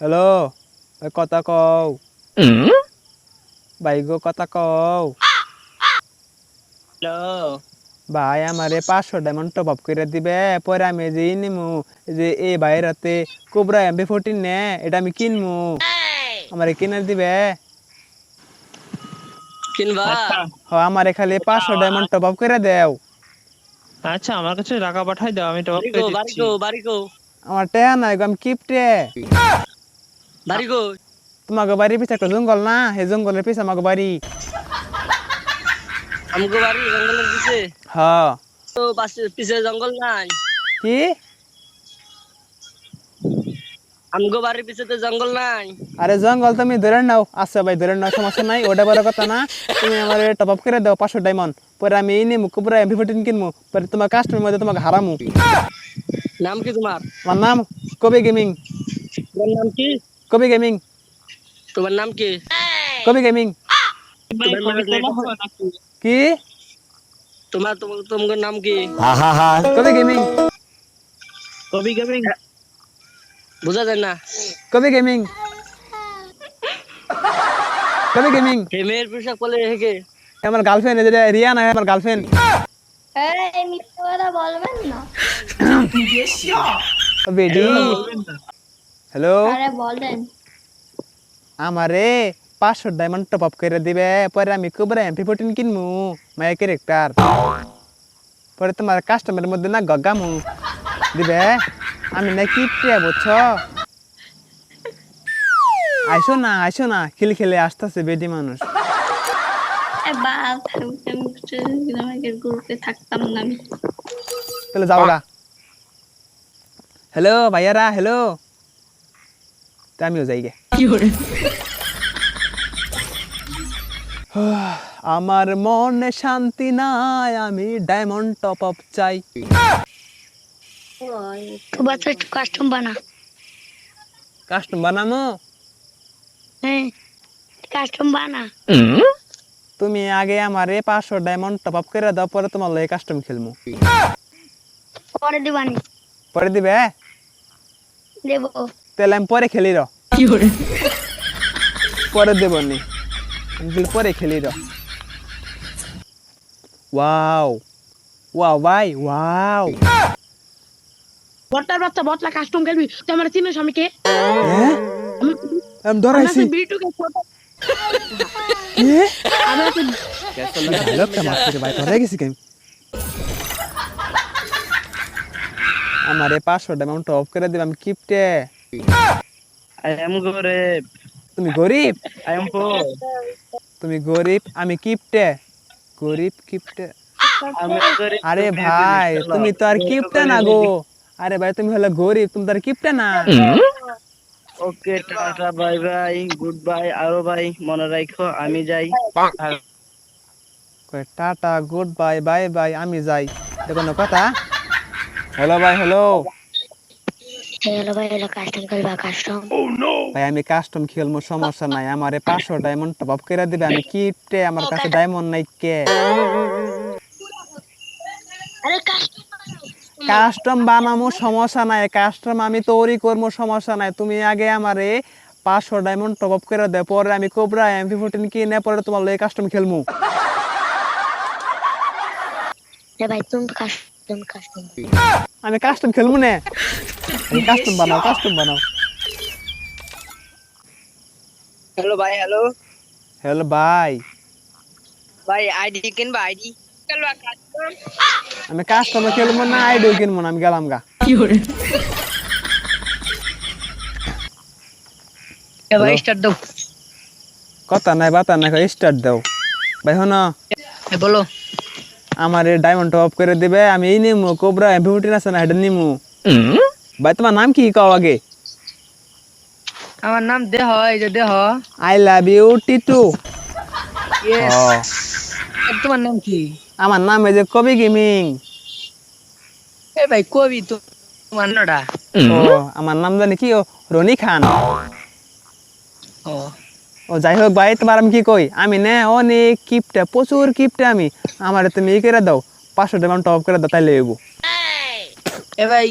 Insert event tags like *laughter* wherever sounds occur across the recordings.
Hello কথা কও। ভাই গো কথা কও। হ্যালো। ভাই আমারে পাঁচশো ডায়মন্ড টপ আপ করে দিবে পরে আমি যে নিমু যে এই বাইরাতে কোবরা এমপি ফোরটিন নে এটা আমি কিনমু। আমারে কিনে দিবে? কিনবা? হ আমারে খালি পাঁচশো ডায়মন্ড টপ আপ করে দেও। আচ্ছা আমার কাছে টাকা পাঠাই দাও আমি টপ বাড়ি করে বাড়ি দিচ্ছি। গো বাড়ি গো। আমার টেয়া নাই আমি কিপটে। বাড়ি গো। তোমাকে পিছে একটা জঙ্গল না? সেই জঙ্গলের পিছে আমাকে বাড়ি। আমগো বাড়ি জঙ্গলের পিছে? হ। তো পাশে পিছে জঙ্গল নাই। কি? আমগো বাড়ির পিছে তো জঙ্গল নাই। আরে জঙ্গল তুমি ধরে নাও। আচ্ছা ভাই ধরে নাও সমস্যা নাই ওটা বড় কথা না। তুমি আমার টপ আপ করে দাও পাঁচশো ডায়মন্ড পরে আমি এই নিমু কুপুরা এমপি ফোরটিন কিনবো পরে তোমার কাস্টমার মধ্যে তোমাকে হারামু। নাম কি তোমার? আমার নাম কবি গেমিং। তোমার নাম কি? কবি গেমিং। তোমার নাম কি? কবি গেমিং? কি? তোমার তোমার নাম কি? কবি গেমিং। কবি কবি বোঝা যায় না। কবি গেমিং। কবি গেমিং। প্রেমের পোশাক বলে হেকে আমার গার্লফ্রেন্ড রিয়া না আমার গার্লফ্রেন্ড বলবেন না। বেডি হ্যালো আরে বলেন। আমারে পাঁচশো ডায়মন্ড টপ আপ করে দিবে পরে আমি কুবরা এমপি ফোরটিন কিনমু মায়ের ক্যারেক্টার পরে তোমার কাস্টমারের মধ্যে না গগামু। দিবে আমি না কিপটে বুঝছ? আইসো না আইসো না খেলে খেলে আসতেছে বেডি মানুষ। বা থাকতাম গ্রুপে থাকতাম না আমি তাহলে যাও গা হ্যালো ভাইয়ারা হ্যালো তা আমিও যাই গে। *sighs* আমার মনে শান্তি নাই আমি ডায়মন্ড টপ আপ চাই। তো কাস্টম বানা। কাস্টম বানামো? হ্যাঁ কাস্টম বানা। তুমি আগে আমার আমারে পাঁচশো ডায়মন্ড টপ আপ করে দাও পরে তোমার লয়ে কাস্টম খেলমু। পরে দিবানি পরে দিবে দেবো। তাহলে আমি পরে খেলি র। পরে দেব নি। পরে খেলি র। ওয়াও। ওয়াও ভাই ওয়াও। বটলার বাচ্চা বটলা কাস্টম খেলবি? তুই আমার চিনিস আমি কে? হ্যাঁ? আমি আমি ধরাইছি। বিটুকে ছোট কি আমি হচ্ছে ডায়লগটা মারতে ভাই ধরে গেছি কেন আমারে পাঁচশো টপ করে দিবে আমি কিপটে। আই এম করে তুমি গরিব? আই এম পোর তুমি গরিব আমি কিপটে। গরিব কিপটে। আরে ভাই তুমি তো আর কিপটে না গো। আরে ভাই তুমি হলো গরিব তুমি তো আর কিপটে না। Okay tata bye bye good bye আরও ভাই মনে রাখো আমি যাই। কয় tata good bye bye bye আমি যাই। দেখো না কথা? হ্যালো ভাই হ্যালো। হ্যালো ভাই হ্যালো কাস্টম খেলবা কাস্টম ভাই আমি কাস্টম খেলব সমস্যা নাই। আমারে পাঁচশো ডায়মন্ড টপ আপ করে দিবে। আমি কিপটে আমার কাছে ডায়মন্ড নাই কে? আরে কাস্টম কাস্টম বানামো সমস্যা নাই। কাস্টম আমি তৈরি করব সমস্যা নাই। তুমি আগে আমারে পাঁচশো ডায়মন্ড টপ আপ করে দে পরে আমি কোবরা এমপি ফোরটিন কিনে পরে তোমার লয়ে কাস্টম খেলমু। ভাই তুমি কাস্টম কাস্টম আমি কাস্টম খেলব না। কাস্টম বানাও কাস্টম বানাও। হ্যালো ভাই হ্যালো। হ্যালো ভাই। ভাই আইডি কিনবা আইডি আমি কাস্টমে খেলব না আইডিও কিনবো না আমি গেলাম গা। স্টার্ট দাও। কথা নাই বাতা নাই স্টার্ট দাও। ভাই হন বলো। আমার এই ডায়মন্ড টপ করে দিবে আমি এই নিমু কোবরা এমপি ফোরটিন আছে না এটা নিমু। ভাই তোমার নাম কি কও আগে? আমার নাম দেহ এই যে দেহ। I love you Titu yes তোমার নাম কি? আমার নাম এই যে কবি গেমিং। এ ভাই কবি তো তোমার নামটা ও আমার নাম জানি কি? ও রনি খান। ও। ও যাই হোক ভাই তোমার আমি কি কই? আমি নে অনেক কিপটা প্রচুর কিপটা আমি। আমার তুমি ই করে দাও পাঁচশো টাকা টপ করে দাও তাইলে এবো এ ভাই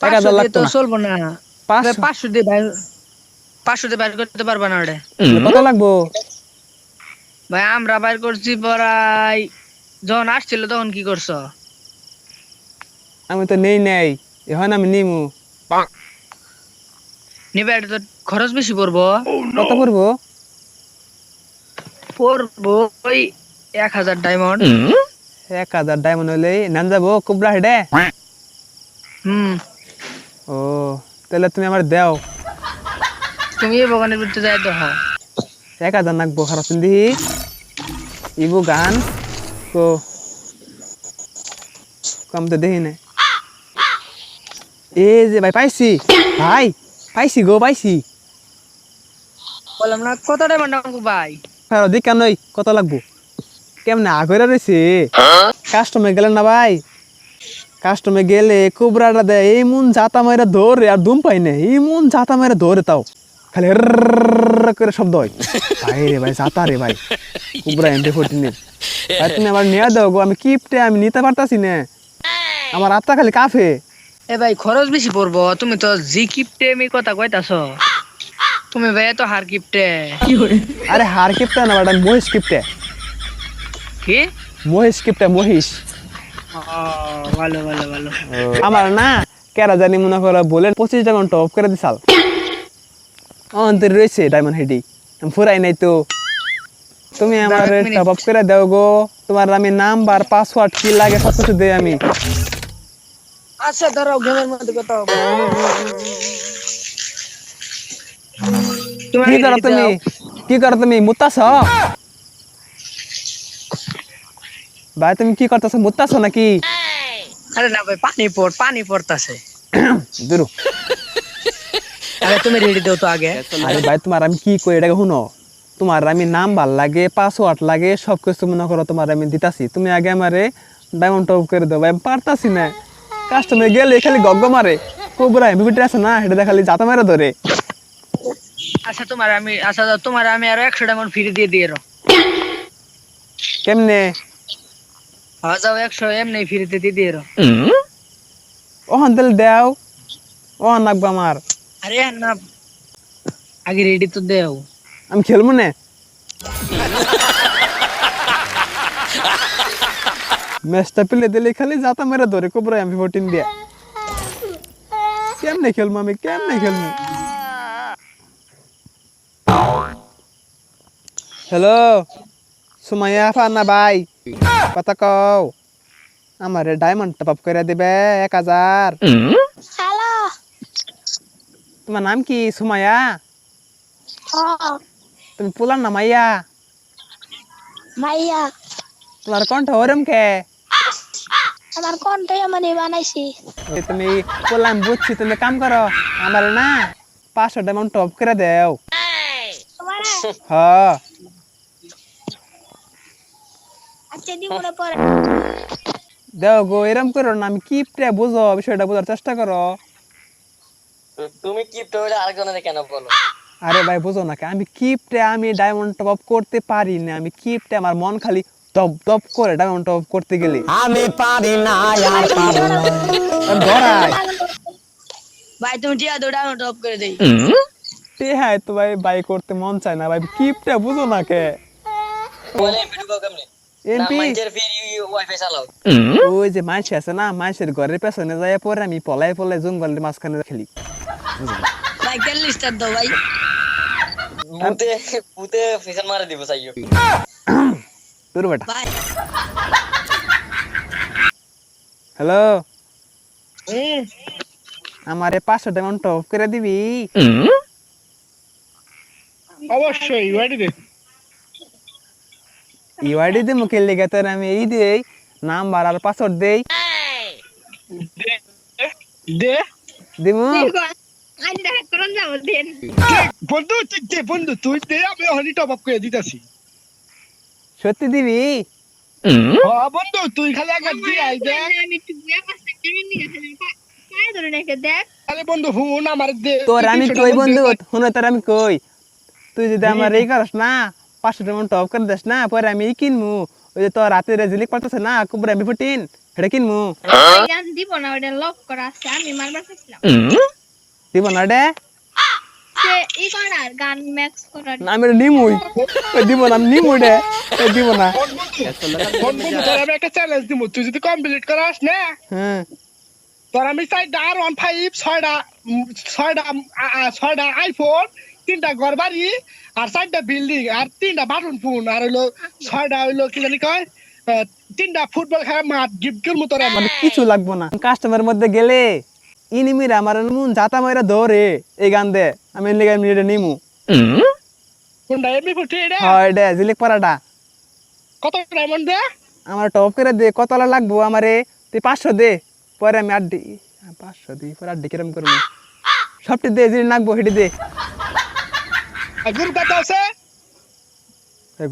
পাঁচশো দিয়ে তো চলবো না। পাঁচশো? পাঁচশো দিয়ে ভাই পাঁচশো দিয়ে বাইর করতে পারবা না ওটা কত লাগবো? ভাই আমরা বাইর করছি পড়াই। যখন আসছিল তখন কি করছ? আমি তো নেই নেই এখন আমি নিমু। নিবে এটা তো খরচ বেশি পড়ব। কত পড়ব? পড়ব ওই এক হাজার ডায়মন্ড এক হাজার ডায়মন্ড হলে নান যাব কুবরা হেডে? হুম। ও তাহলে তুমি আমার দেও। তুমি এই বাগানের ভিতরে যাই তো হ্যাঁ এক হাজার নাকবো খারাপ দি ইবু গান কো কম তো দেখি না এই যে ভাই পাইছি ভাই পাইছি গো পাইছি বললাম না কত ডায়মন্ড আমাকে ভাই ফেরো দিক কেন কত লাগবো কেমনে আগরে রয়েছে কাস্টমে গেলে না ভাই কাস্টমে গেলে কুবরাটা দেয় এই মন জাতা মেরে ধরে আর দুম পাই না এই মন জাতা মেরে ধরে তাও খালি করে শব্দ হয়। ভাই রে ভাই জাতা রে ভাই। কুবরা এমপি ফোরটিনের তুমি নিয়ে দাও গো আমি কিপটে আমি নিতে পারতাছি না। আমার আত্মা খালি কাফে এ ভাই খরচ বেশি পড়ব তুমি তো জি কিপটে আমি কথা কইতাছ। তুমি ভাই তো হার কিপটে আরে হার কিপটে না বাট মহিষ কিপটে কি? মহিষ কিপটে মহিষ। ভালো ভালো ভালো। আমার না কেরা জানি মনে করো বলে পঁচিশ ডায়মন্ড টপ করে দিছাল। অন্তর রয়েছে ডায়মন্ড হেডি ফুরাই নাই তো। তুমি আমার। টপ আপ করে দাও গো। তোমার আমি নাম্বার পাসওয়ার্ড কি লাগে সব কিছু দেই আমি। আচ্ছা ধরো গেমের মধ্যে কত কি করো তুমি? কি করো তুমি? মুতাছ ভাই তুমি কি করতেছো? মুতাছ নাকি? আরে না ভাই পানি পড় পানি পড়তাছে। *coughs* দুরু। আরে তুমি রেডি দাও তো আগে। আরে ভাই তোমার আমি কি কই এটাকে শুনো। তোমার আমি নাম্বার লাগে পাসওয়ার্ড লাগে সব কিছু মনে করো তোমার আমি দিতাছি। তুমি আগে আমারে ডায়মন্ড টপ করে দাও ভাই আমি পারতাছি না। কাস্টমার গেলে খালি গগ্গ মারে। কোবরা এমবিবিটি আছে না এটা খালি জাতা মেরে ধরে। আচ্ছা তোমার আমি আচ্ছা দাও, তোমার আমি আরও একশো ডায়মন্ড ফ্রি দিয়ে দিয়ে রো। কেমনে? হ্যাঁ যাও একশো এমনি ফ্রিতে দিয়ে দিয়ে রো। ওহন তাহলে দেও। ওহন লাগবে আমার। আরে না আগে রেডি তো দেও আমি খেলব না ম্যাচটা পেলে দিলে খালি জাতা মেরে ধরে কোবরা এমপি ফোরটিন দিয়ে কেমনে খেলব আমি কেমনে খেলব হ্যালো সুমাইয়া ফান্না ভাই কথা কও আমার ডায়মন্ড টপ করে দিবে এক হাজার হ্যালো তোমার নাম কি সুমায়া তুমি পোলার না মাইয়া? মাইয়া। তোমার কণ্ঠ ওরম কে? আমার কণ্ঠে মানে বানাইছি। তুমি বললাম বুঝছি তুমি কাম করো। আমার না পাঁচশো ডায়মন্ড টপ করে দেও। তোমারে? হ। দিব না পরে। দেও গো এরম করো না আমি কিপটে বুঝো বিষয়টা বোঝার চেষ্টা করো। তুমি কিপ্ট হইলে আরেকজনের কেন বলো? আরে ভাই বুঝো না আমি কিপটে আমি ডায়মন্ড টপ করতে পারি না আমি কিপটে আমার মন খালি টপ টপ করে ডায়মন্ড টপ করতে গেলে। আমি পারি না আর পারি না। ধরাই ভাই তুমি টিয়া দো ডায়মন্ড টপ করে দেই। তে হ্যাঁ তো ভাই বাই করতে মন চায় না ভাই কিপটে বুঝো না কে। বলে ভিডিও কেমনে? ওই যে মাছ আছে না মাছের ঘরের পেছনে যায় পরে আমি পলাই পলাই জঙ্গলের মাঝখানে খেলি। ভাই কেন লিস্টার দাও ভাই পুতে পুতে ফিশন মারা দিব চাইও তোর বেটা ভাই হ্যালো আমারে পাঁচশো ডায়মন্ড টপ করে দিবি অবশ্যই ওয়াইডি দে ইওয়াইডি দে মুখে লেগে তোর আমি এই দেই নাম্বার আর পাসওয়ার্ড দেই দে দিমু বন্ধু তুই দে বন্ধু তুই দে আমি হলি টপ আপ করে দিতাছি। সত্যি দিবি? বন্ধু তুই খালি একবার দি আই আমি একটু বুয়া পাঁচটা কিনে নিয়ে আসি কাজ ধরে নাকি দেখ। আরে বন্ধু ফোন আমার দে তোর আমি কই বন্ধু তোর আমি কই? তুই যদি আমার এই করস না পাঁচশো ডায়মন্ড টপ করে দিস না পরে আমি এই কিনমু। ওই যে তোর রাতে রেজিলিক পাঠাচ্ছে না কুবরা আমি ফুটিন এটা কিনমু। দিব না ওটা লক করা আছে আমি মারবার চাইছিলাম দিব না রে। সে ই করার গান ম্যাক্স করার। না আমি নিমুই। দিব না নিমুই রে। দিব না। ফোন বন্ধু তোর আমি একটা চ্যালেঞ্জ দিব তুই যদি কমপ্লিট করাস না। হ্যাঁ। তোর আমি চারটা আর ওয়ান ফাইভ ছয়টা ছয়টা আ- আ, ছয়টা আইফোন তিনটা ঘর বাড়ি আর চারটা বিল্ডিং আর তিনটা বাটন ফোন আর হইল ছয়টা হইল কি জানি কয় তিনটা ফুটবল খেলা মাঠ গিফট করব তোর মানে কিছু লাগবো না। কাস্টমারের মধ্যে গেলে ইনিমিরা আমার মন জাতা মাইরা ধরে। এই গান দে আমি এর লিগে আমি এটা নিমু। কোনটা? এমনি ফুটে রে হয় দে জিলিক পারাটা কত ডায়মন্ড দে? আমার টপ করে দে কত লাগবো আমারে? তুই পাঁচশো দে পরে আমি আড্ডি পাঁচশো দিই পরে আড্ডি কিরম করব? সবটি দে জিনিস নাকবো হেঁটে দে। আর গ্রুপ আছে?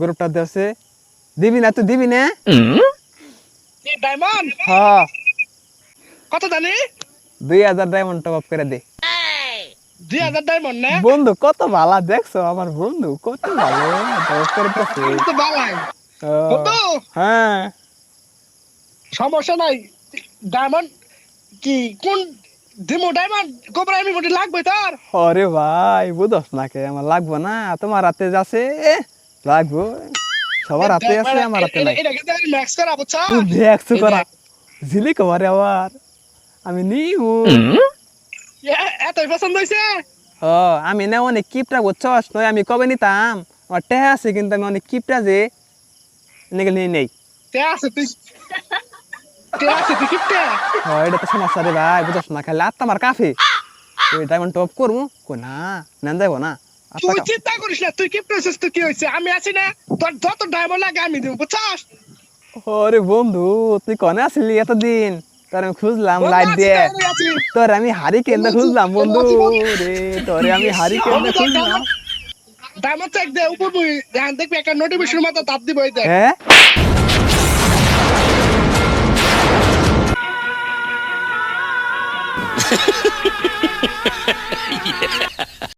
গ্রুপটা দেশে দিবি না তুই দিবি না? ডায়মন্ড হ। কত জানি? দুই হাজার ডায়মন্ড টপ করে দে। দুই হাজার ডায়মন্ড না? বন্ধু কত ভালো দেখছ? আমার বন্ধু কত ভালো টপ করে দিতেছে। তো বালাই? হ্যাঁ। সমস্যা নাই। ডায়মন্ড কি কোন দিমো ডায়মন্ড গোবরা আমি মোটি লাগবে তার? আরে ভাই বুঝস না কে আমার লাগবো না। তোমার হাতে আছে লাগবো। সবার হাতে আছে আমার হাতে নাই। এটা কিন্তু ম্যাক্স করা। বুঝছ করা আবার। আমি নিউ এতই পছন্দ হয়েছে ও আমি না অনেক কিপটা বুঝছস নয় আমি কবে নিতাম? আমার টেহা আছে কিন্তু আমি অনেক কিপটা যে। এনেকে নিয়ে নেই। তে আছে তুই? তে আছে তুই কিপটা? ও এটা তো সমস্যা রে ভাই বুঝছ না খালি আত্মা আমার কাফে। তুই ডায়মন্ড টপ করব? কো না নেন যাব না। তুই চিন্তা করিস না তুই কিপটা আছিস তুই কি হয়েছে আমি আছি না তোর যত ডায়মন্ড লাগে আমি দিব বুঝছস? ওরে বন্ধু তুই কনে আসলি এতদিন? তোর আমি খুঁজলাম লাইট দিয়ে। তোর আমি হারি কেন্দ্র খুঁজলাম বন্ধু রে তোর আমি হারি কেন্দ্র খুঁজলাম। চেক দে উপর মুই ধ্যান দেখবি একটা নোটিফিকেশন মতো তাপ দিব এই দেখ। হ্যাঁ? *laughs*